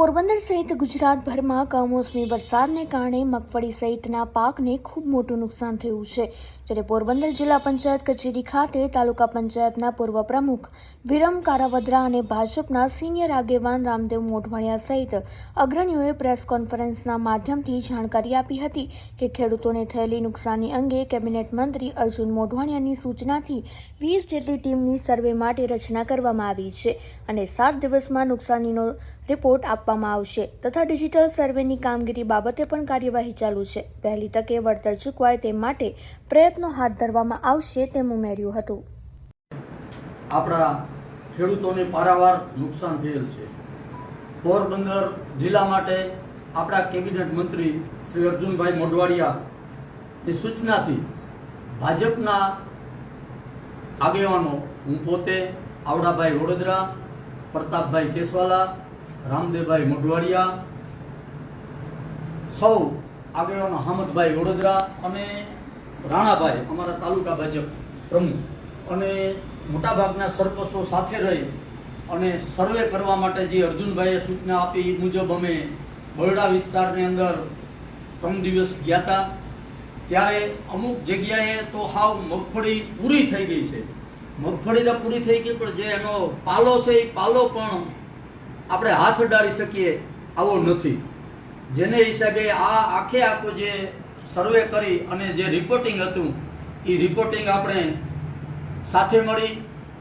પોરબંદર સહિત ગુજરાતભરમાં કમોસમી વરસાદને કારણે મગફળી સહિતના પાકને ખૂબ મોટું નુકસાન થયું છે. જ્યારે પોરબંદર જિલ્લા પંચાયત કચેરી ખાતે તાલુકા પંચાયતના પૂર્વ પ્રમુખ વિરમ કારાવદ્રા અને ભાજપના સિનિયર આગેવાન રામદેવ મોઢવાણિયા સહિત અગ્રણીઓએ પ્રેસ કોન્ફરન્સના માધ્યમથી જાણકારી આપી હતી કે ખેડૂતોને થયેલી નુકસાની અંગે કેબિનેટ મંત્રી અર્જુન મોઢવાણિયાની સૂચનાથી વીસ જેટલી ટીમની સર્વે માટે રચના કરવામાં આવી છે અને સાત દિવસમાં નુકસાનીનો રિપોર્ટ આપવામાં આવશે તથા ડિજિટલ સર્વેની કામગીરી બાબતે પણ કાર્યવાહી ચાલુ છે. પહેલી તકે વળતર ચૂકવાય તે માટે પ્રયત્નો હાથ ધરવામાં આવશે તેમ ઉમેર્યું હતું. આપણા ખેડૂતોને પારાવાર નુકસાન થયેલ છે. પોરબંદર જિલ્લા માટે આપણા કેબિનેટ મંત્રી શ્રી અર્જુનભાઈ મોઢવાડિયાની સૂચનાથી ભાજપના આગેવાનો, હું પોતે, આવડાભાઈ વડોદરા, પ્રતાપભાઈ કેસવાલા, રામદેવભાઈ મોઢવાડિયા, સૌ આગેવાનો હામદભાઈ વડોદરા અને રાણાભાઈ, અમારા તાલુકા ભાજપ પ્રમુખ. અને મોટાભાગના સરપંચો સાથે રહી અને સર્વે કરવા માટે જે અર્જુનભાઈએ સૂચના આપી એ મુજબ અમે બરડા વિસ્તારની અંદર ત્રણ દિવસ ગયા હતા. ત્યારે અમુક જગ્યાએ તો હાવ મગફળી પૂરી થઈ ગઈ છે. મગફળી તો પૂરી થઈ ગઈ, પણ જે એનો પાલો છે એ પાલો પણ આપણે હાથ અડાડી શકીએ આવો નથી. જેને હિસાબે આ આખે આખો જે સર્વે કરી અને જે રિપોર્ટિંગ હતું એ રિપોર્ટિંગ આપણે સાથે મળી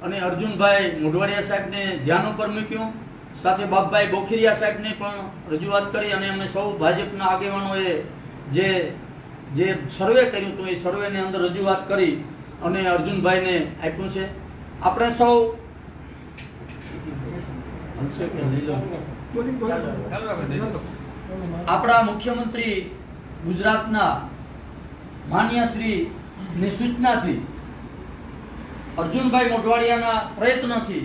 અને અર્જુનભાઈ મોઢવાડિયા સાહેબને ધ્યાન ઉપર મૂક્યું. સાથે બાપભાઈ બોખીરિયા સાહેબને પણ રજૂઆત કરી અને અમે સૌ ભાજપના આગેવાનોએ જે જે સર્વે કર્યું હતું એ સર્વેની અંદર રજૂઆત કરી અને અર્જુનભાઈને આપ્યું છે. આપણે સૌ આપણા મુખ્યમંત્રી ગુજરાતના માન્ય શ્રી ની સૂચનાથી, અર્જુનભાઈ મોઢવાડિયાના પ્રયત્નથી,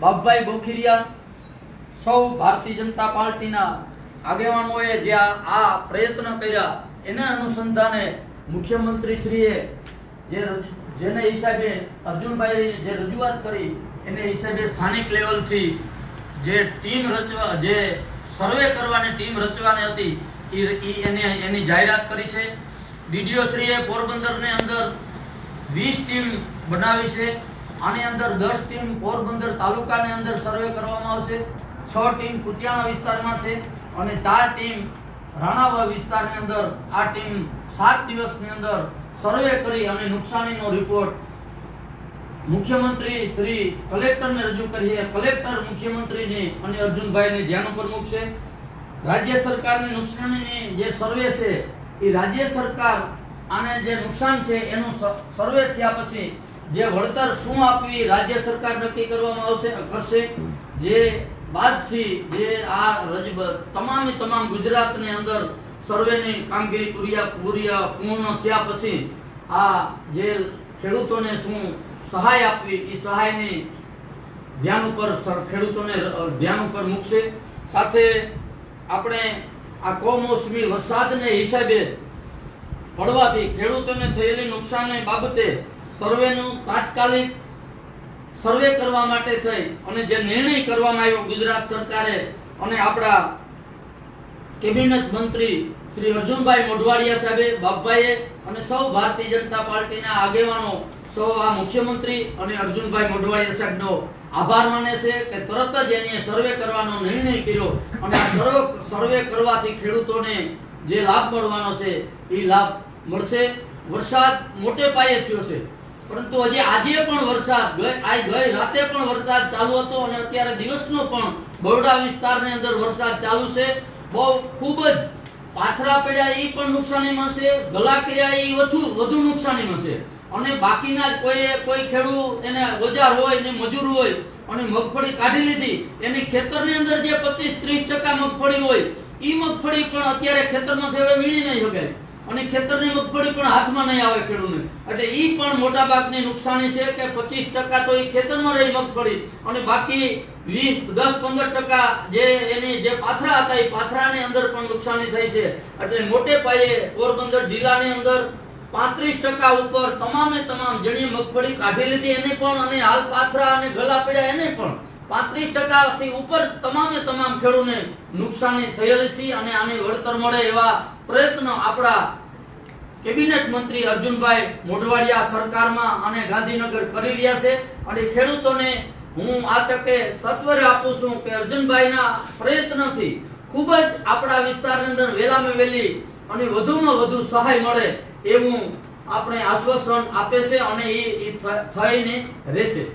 બાપભાઈ બોખીરિયા, સૌ ભારતીય જનતા પાર્ટીના આગેવાનોએ જે આ પ્રયત્ન કર્યા, એના અનુસંધાને મુખ્યમંત્રી શ્રીએ જે જેને હિસાબે અર્જુનભાઈ જે રજૂઆત કરી, એને હિસાબે સ્થાનિક લેવલથી જે ટીમ રચવા જે સર્વે કરવાની ટીમ રચવાની હતી એને જાહેરાત કરી છે. ડીડીઓ શ્રીએ પોરબંદરની અંદર વીસ ટીમ બનાવી છે. આની અંદર દસ ટીમ પોરબંદર તાલુકાની અંદર સર્વે કરવામાં આવશે. છ ટીમ કુતિયાણા વિસ્તારમાં છે અને ચાર ટીમ રાણાવા વિસ્તારની અંદર આ ટીમ સાત દિવસની અંદર સર્વે કરી અને નુકસાનીનો રિપોર્ટ મુખ્યમંત્રી શ્રી કલેક્ટરને રજૂ કરીએ કલેક્ટર, મુખ્યમંત્રીને અને અર્જુનભાઈને ધ્યાન ઉપર મૂકશે. રાજ્ય સરકારની નુકસાનીની જે સર્વે છે, એ રાજ્ય સરકાર આને જે નુકસાન છે, એનું સર્વે થયા પછી જે વળતર શું આપવી રાજ્ય સરકાર નક્કી કરવામાં આવશે કરશે, જે બાદથી જે આ રજ તમામે તમામ ગુજરાતની અંદર સર્વેની કામગીરી પૂર્યા પૂર્યા પૂર્ણ થયા પછી આ જે ખેડૂતોને શું સહાય આપવી એ સહાયની ધ્યાન ઉપર ખેડૂતોને ધ્યાન ઉપર મૂકશે. સાથે આપણે આ કમોસમી વરસાદને હિસાબે પડવાથી ખેડૂતોને થયેલી નુકસાનની બાબતે સર્વેનું તાત્કાલિક સર્વે કરવા માટે થઈ અને જે નિર્ણય કરવામાં આવ્યો ગુજરાત સરકારે અને આપણા કેબિનેટ મંત્રી શ્રી અર્જુનભાઈ મોઢવાડિયા સાહેબે, બાપભાઈએ અને સૌ ભારતીય જનતા પાર્ટીના આગેવાનો સૌ આ મુખ્યમંત્રી અને અર્જુનભાઈ મોઢવાડિયા સાહેબનો આભાર માને છે કે તરત જ એને સર્વે કરવાનો નિર્ણય કર્યો. અને સર્વે સર્વે કરવાથી ખેડૂતોને જે લાભ મળવાનો છે, એ લાભ મળશે. વરસાદ મોટે પાયે થયો છે. પરંતુ હજી આજે પણ વરસાદ ગઈ ગઈ રાતે પણ વરસાદ ચાલુ હતો અને અત્યારે દિવસનો પણ બરોડા વિસ્તારની અંદર વરસાદ ચાલુ છે. બહુ ખૂબ જ પાથરા પડ્યા એ પણ નુકસાનીમાં છે. ગલા કર્યા એ વધુ વધુ નુકસાનીમાં છે. અને બાકીના કોઈ કોઈ ખેડૂત એને ઓજાર હોય ને મજૂર હોય, અને મગફળી કાઢી લીધી, એની ખેતરની અંદર જે પચીસ ત્રીસ ટકા મગફળી હોય એ મગફળી પણ અત્યારે ખેતરમાં હવે વીણી નહીં શકાય અને ખેતરની મગફળી પણ હાથમાં નહીં આવે ખેડૂતને. એટલે એ પણ મોટા ભાગની નુકસાની છે કે પચીસ ટકા તો એ ખેતરમાં રહી મગફળી, અને બાકી વીસ, દસ, પંદર ટકા જે એની જે પાથરા હતા એ પાથરાની અંદર પણ નુકસાની થઈ છે. એટલે મોટે પાયે પોરબંદર જિલ્લાની અંદર પાંત્રીસ ટકા ઉપર તમામે તમામ જેની મગફળી કાઢી લીધી એને પણ અને હાલ પાથરા અને ગલા પડ્યા એને પણ. પાંત્રીસ ટકાથી ઉપર તમામે તમામ ખેડૂતને નુકસાની થયેલ છે અને આને વળતર મળે એવા પ્રયત્નો આપણા કેબિનેટ મંત્રી અર્જુનભાઈ મોઢવાડિયા સરકારમાં અને ગાંધીનગર કરી રહ્યા છે અને ખેડૂતોને હું આ તકે સત્વરે આપું છું કે અર્જુનભાઈના પ્રયત્નથી ખૂબ જ આપણા વિસ્તારની અંદર વહેલામાં વહેલી અને વધુમાં વધુ સહાય મળે એવું આપણે આશ્વાસન આપે છે અને એ થઈને રહેશે.